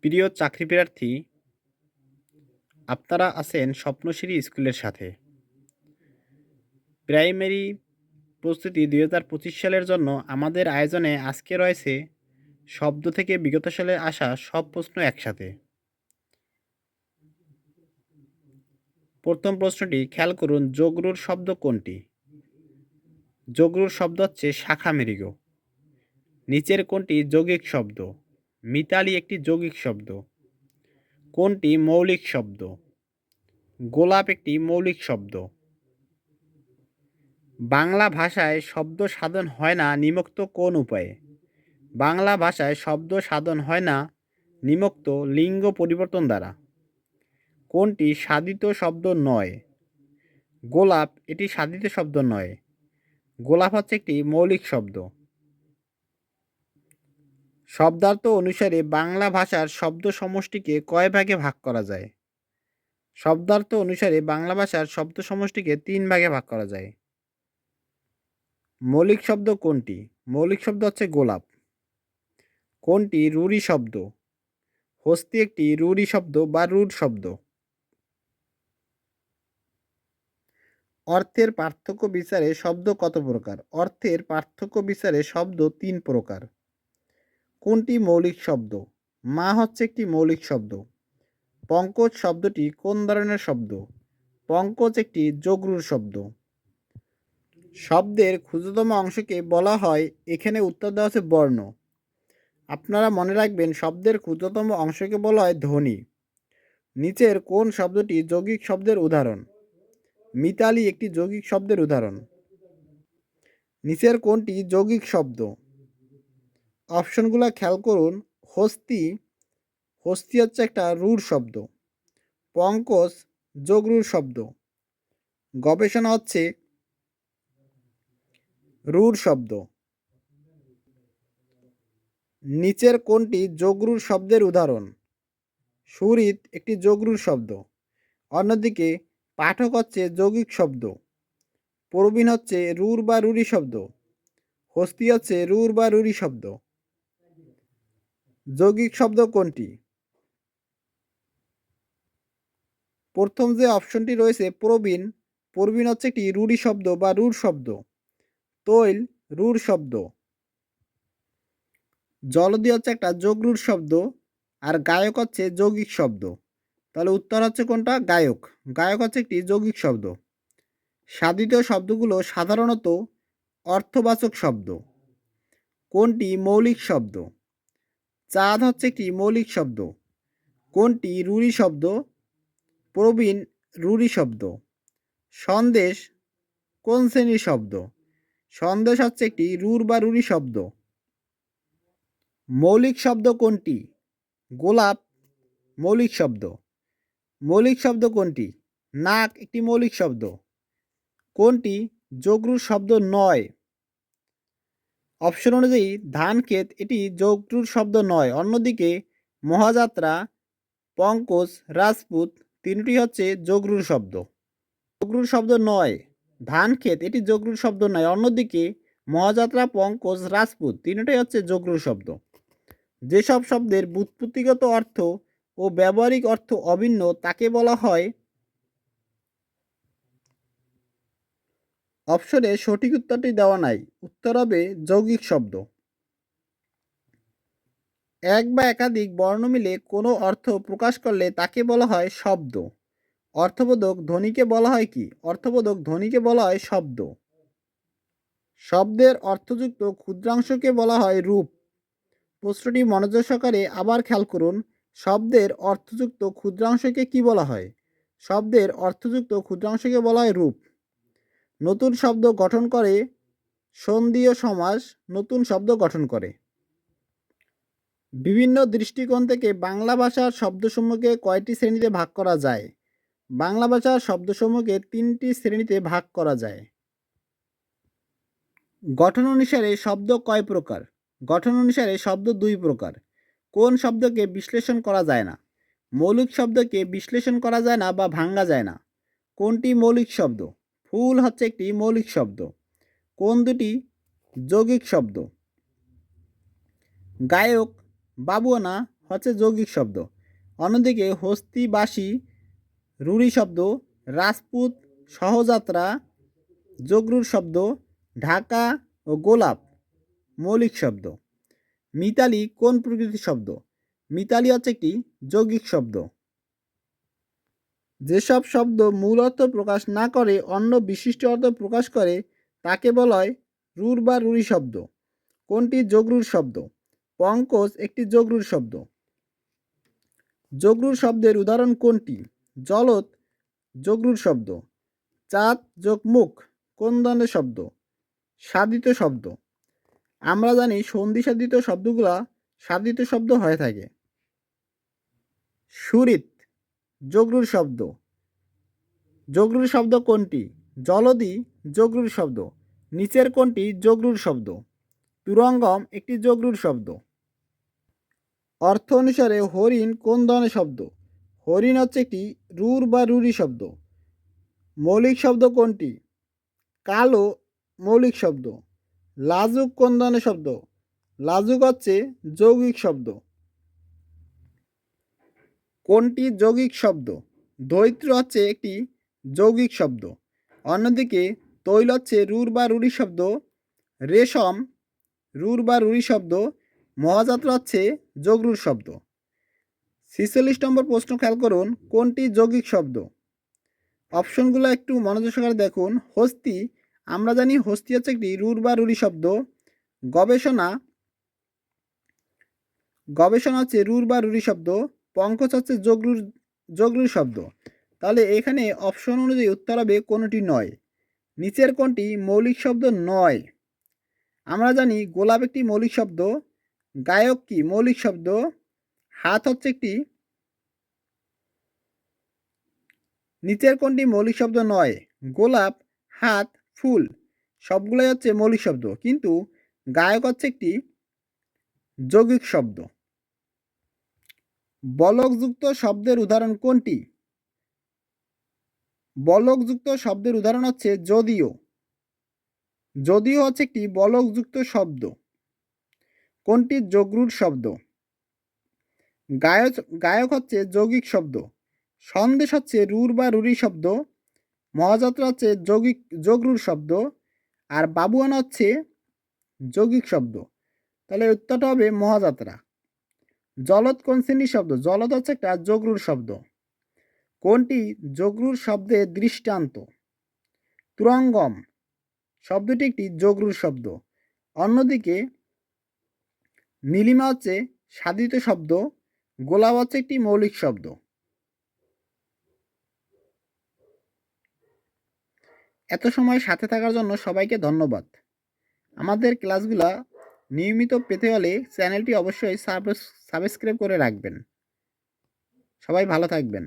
প্রিয় চাকরি প্রার্থী, আপনারা আছেন স্বপ্নশ্রী স্কুলের সাথে। প্রাইমারি প্রস্তুতি দুই হাজার পঁচিশ সালের জন্য আমাদের আয়োজনে আজকে রয়েছে শব্দ থেকে বিগত সালে আসা সব প্রশ্ন একসাথে। প্রথম প্রশ্নটি, খেয়াল করুন যোগরুর শব্দ কোনটি? যোগরুর শব্দ হচ্ছে শাখা মৃগ নিচের কোনটি যৌগিক শব্দ? মিতালি একটি যৌগিক শব্দ। কোনটি মৌলিক শব্দ? গোলাপ একটি মৌলিক শব্দ। বাংলা ভাষায় শব্দ সাধন হয় না, নিমক্ত কোন উপায়ে? বাংলা ভাষায় শব্দ সাধন হয় না, নিমক্ত লিঙ্গ পরিবর্তন দ্বারা। কোনটি সাধিত শব্দ নয়? গোলাপ এটি সাধিত শব্দ নয়। গোলাপ হচ্ছে একটি মৌলিক শব্দ। শব্দার্থ অনুসারে বাংলা ভাষার শব্দ সমষ্টিকে কয় ভাগে ভাগ করা যায়? শব্দার্থ অনুসারে বাংলা ভাষার শব্দ সমষ্টিকে তিন ভাগে ভাগ করা যায়। মৌলিক শব্দ কোনটি? মৌলিক শব্দ হচ্ছে গোলাপ। কোনটি? রুরি শব্দ। হস্তি একটি রুরি শব্দ বা রুর শব্দ। অর্থের পার্থক্য বিচারে শব্দ কত প্রকার? অর্থের পার্থক্য বিচারে শব্দ তিন প্রকার। কোনটি মৌলিক শব্দ? মা হচ্ছে একটি মৌলিক শব্দ। পঙ্কজ শব্দটি কোন ধরনের শব্দ? পঙ্কজ একটি যোগরুর শব্দ। শব্দের ক্ষুদ্রতম অংশকে বলা হয়, এখানে উত্তর দেওয়া আছে বর্ণ। আপনারা মনে রাখবেন, শব্দের ক্ষুদ্রতম অংশকে বলা হয় ধ্বনি। নিচের কোন শব্দটি যৌগিক শব্দের উদাহরণ? মিতালি একটি যৌগিক শব্দের উদাহরণ। নিচের কোনটি যৌগিক শব্দ? অপশনগুলো খেয়াল করুন। হস্তি হস্তি হচ্ছে একটা রুর শব্দ। পঙ্কজ যোগরুর শব্দ। গবেষণা হচ্ছে রুর শব্দ। নিচের কোনটি যোগরুর শব্দের উদাহরণ। সুরিত একটি যোগরুর শব্দ। অন্যদিকে পাঠক হচ্ছে যৌগিক শব্দ। প্রবীণ হচ্ছে রুর বা রুরি শব্দ। হস্তি হচ্ছে রুর বা রুরি শব্দ। যৌগিক শব্দ কোনটি? প্রথম যে অপশনটি রয়েছে, প্রবীণ প্রবীণ হচ্ছে একটি রুড়ি শব্দ বা রুর শব্দ। তৈল রুর শব্দ। জলদি হচ্ছে একটা যোগরুর শব্দ, আর গায়ক হচ্ছে যৌগিক শব্দ। তাহলে উত্তর হচ্ছে কোনটা? গায়ক। গায়ক হচ্ছে একটি যৌগিক শব্দ। সাধিত শব্দগুলো সাধারণত অর্থবাচক শব্দ। কোনটি? মৌলিক শব্দ। চাঁদ হচ্ছে একটি মৌলিক শব্দ। কোনটি রুরি শব্দ? প্রবীণ রুরি শব্দ। সন্দেশ কোন শ্রেণির শব্দ? সন্দেশ হচ্ছে একটি রুর বা রুরি শব্দ। মৌলিক শব্দ কোনটি? গোলাপ মৌলিক শব্দ। মৌলিক শব্দ কোনটি? নাক একটি মৌলিক শব্দ। কোনটি? যোগরুর শব্দ নয়। অপশন অনুযায়ী ধান ক্ষেত এটি যোগরুর শব্দ নয়। অন্যদিকে মহাযাত্রা, পঙ্কজ, রাজপুত তিনটি হচ্ছে যোগরুর শব্দ। যোগরুর শব্দ নয়। ধান ক্ষেত এটি যোগরুর শব্দ নয়। অন্যদিকে মহাযাত্রা, পঙ্কজ, রাজপুত তিনটাই হচ্ছে যোগরুর শব্দ। যেসব শব্দের বুৎপত্তিগত অর্থ ও ব্যবহারিক অর্থ অভিন্ন তাকে বলা হয় অপশনে সঠিক উত্তরটি দেওয়া নাই। উত্তর হবে যৌগিক শব্দ। এক বা একাধিক বর্ণ মিলে কোনো অর্থ প্রকাশ করলে তাকে বলা হয় শব্দ। অর্থবোধক ধ্বনিকে বলা হয় কি? অর্থবোধক ধ্বনিকে বলা হয় শব্দ। শব্দের অর্থযুক্ত ক্ষুদ্রাংশকে বলা হয় রূপ। প্রশ্নটি মনোযোগ সহকারে আবার খেয়াল করুন, শব্দের অর্থযুক্ত ক্ষুদ্রাংশকে কি বলা হয়? শব্দের অর্থযুক্ত ক্ষুদ্রাংশকে বলা হয় রূপ। নতুন শব্দ গঠন করে সন্ধিও সমাস নতুন শব্দ গঠন করে। বিভিন্ন দৃষ্টিকোণ থেকে বাংলা ভাষার শব্দসমূহকে কয়টি শ্রেণীতে ভাগ করা যায়? বাংলা ভাষার শব্দসমূহকে তিনটি শ্রেণীতে ভাগ করা যায়। গঠন অনুসারে শব্দ কয় প্রকার? গঠন অনুসারে শব্দ দুই প্রকার। কোন শব্দকে বিশ্লেষণ করা যায় না? মৌলিক শব্দকে বিশ্লেষণ করা যায় না বা ভাঙ্গা যায় না। কোনটি মৌলিক শব্দ? ফুল হচ্ছে একটি মৌলিক শব্দ। কোন দুটি? যৌগিক শব্দ। গায়ক বাবুয়ানা হচ্ছে যৌগিক শব্দ। অন্যদিকে হস্তিবাসী রুড়ি শব্দ, রাজপুত সহযাত্রা যোগরুর শব্দ, ঢাকা ও গোলাপ মৌলিক শব্দ। মিতালি কোন প্রকৃতির শব্দ? মিতালি হচ্ছে একটি যৌগিক শব্দ। যেসব শব্দ মূল অর্থ প্রকাশ না করে, অন্য বিশিষ্ট অর্থ প্রকাশ করে, তাকে বলা হয় রুর বা রুরি শব্দ। কোনটি? যোগরুর শব্দ। পঙ্কজ একটি যোগরুর শব্দ। যোগরুর শব্দের উদাহরণ কোনটি? জলত যোগরুর শব্দ। চাঁদ যোগ মুখ কোন ধরনের শব্দ? সাধিত শব্দ। আমরা জানি সন্ধি সাধিত শব্দগুলা সাধিত শব্দ হয়ে থাকে। সুরিত যোগরুর শব্দ। যোগরুর শব্দ কোনটি? জলদি যোগরুর শব্দ। নিচের কোনটি? যোগরুর শব্দ। তুরঙ্গম একটি যোগরুর শব্দ। অর্থ অনুসারে হরিণ কোন ধরনের শব্দ? হরিণ হচ্ছে একটি রুর বা রুরি শব্দ। মৌলিক শব্দ কোনটি? কালো মৌলিক শব্দ। লাজুক কোন ধরনের শব্দ? লাজুক হচ্ছে যৌগিক শব্দ। কোনটি যৌগিক শব্দ? দৈত্র হচ্ছে একটি যৌগিক শব্দ। অন্যদিকে তৈল হচ্ছে রুর বা রুরি শব্দ। রেশম, রুর বা রুরি শব্দ। মহাযাত্রা হচ্ছে যোগরুর শব্দ। ছিচল্লিশ নম্বর প্রশ্ন খেয়াল করুন, কোনটি যৌগিক শব্দ? অপশনগুলো একটু মনোযোগ সহকারে দেখুন। হস্তি, আমরা জানি হস্তি হচ্ছে একটি রুর বা রুরি শব্দ। গবেষণা গবেষণা হচ্ছে রুর বা রুরি শব্দ। পঙ্কজ হচ্ছে যোগরুর যোগরুর শব্দ। তাহলে এখানে অপশন অনুযায়ী উত্তর হবে কোনোটি নয়। নিচের কোনটি মৌলিক শব্দ নয়। আমরা জানি গোলাপ একটি মৌলিক শব্দ, গায়ক কি মৌলিক শব্দ, হাত হচ্ছে একটি, নিচের কোনটি মৌলিক শব্দ নয়। গোলাপ, হাত, ফুল, সবগুলোই হচ্ছে মৌলিক শব্দ। কিন্তু গায়ক হচ্ছে একটি যৌগিক শব্দ। বলকযুক্ত শব্দের উদাহরণ কোনটি? বলকযুক্ত শব্দের উদাহরণ হচ্ছে যদিও। যদিও হচ্ছে একটি বলকযুক্ত শব্দ। কোনটি? যোগরুর শব্দ। গায়ক গায়ক হচ্ছে যৌগিক শব্দ। সন্দেশ হচ্ছে রুর বা রুরি শব্দ। মহাযাত্রা হচ্ছে যৌগিক যোগরুর শব্দ। আর বাবুয়ান হচ্ছে যৌগিক শব্দ। তাহলে উত্তরটা হবে মহাযাত্রা। জলত কোন শ্রেণির শব্দ? জলত হচ্ছে একটা যোগরুর শব্দ। কোনটি? যোগরুর শব্দের দৃষ্টান্ত। তুরঙ্গম। শব্দটি একটি যোগরুর শব্দ। অন্যদিকে নীলিমা হচ্ছে সাধিত শব্দ, গোলাপ হচ্ছে একটি মৌলিক শব্দ। এত সময় সাথে থাকার জন্য সবাইকে ধন্যবাদ। আমাদের ক্লাসগুলা নিয়মিত পেতে হলে চ্যানেলটি অবশ্যই সাবস্ক্রাইব করে রাখবেন। সবাই ভালো থাকবেন।